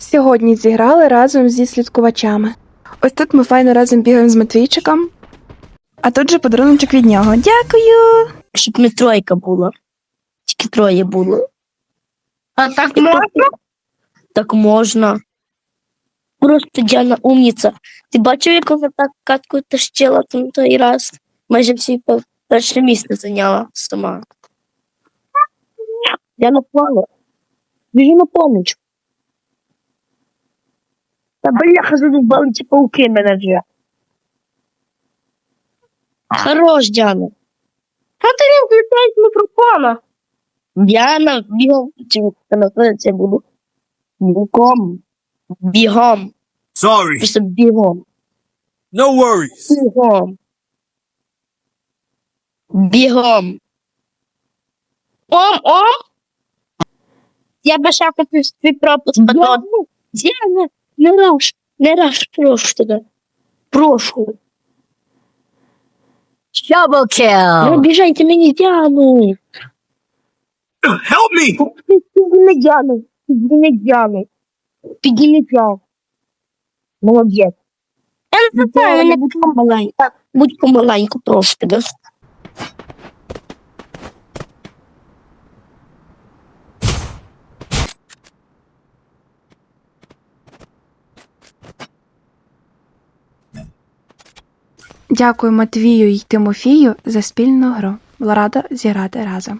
Сьогодні зіграли разом зі слідкувачами. Ось тут ми файно разом бігаємо з Матвійчиком. А тут же подарунок від нього. Дякую! Щоб не тройка була. Тільки троє було. А так можна? Так можна. Просто Діана умніця. Ти бачив, як вона так катку тащила там той раз? Майже всі пе- перше місце зайняла сама. Діана впала. Біжи на поміч. Та бляха задубали ці пауки мене вже. Хорош, Діана. Не включаєш мікрофона. Діана, бігом, чи це буду. Бігом. Бігом. Sorry. Просто бігом. No worries. Бігом. Бігом. Ом, ом. Я ще хотів свій пропуск батон. Діана, не раш, не раш, прошу тебе. Прошу. Double kill. Обіжайте мені Діану. Help me. Підніми Діану. Підніми Діану. Підніми Діану. Молодець. Я не знаю, не будь помаленьку. Будь помаленьку, прошу тебе. Дякую Матвію й Тимофію за спільну гру. Була рада зіграти разом.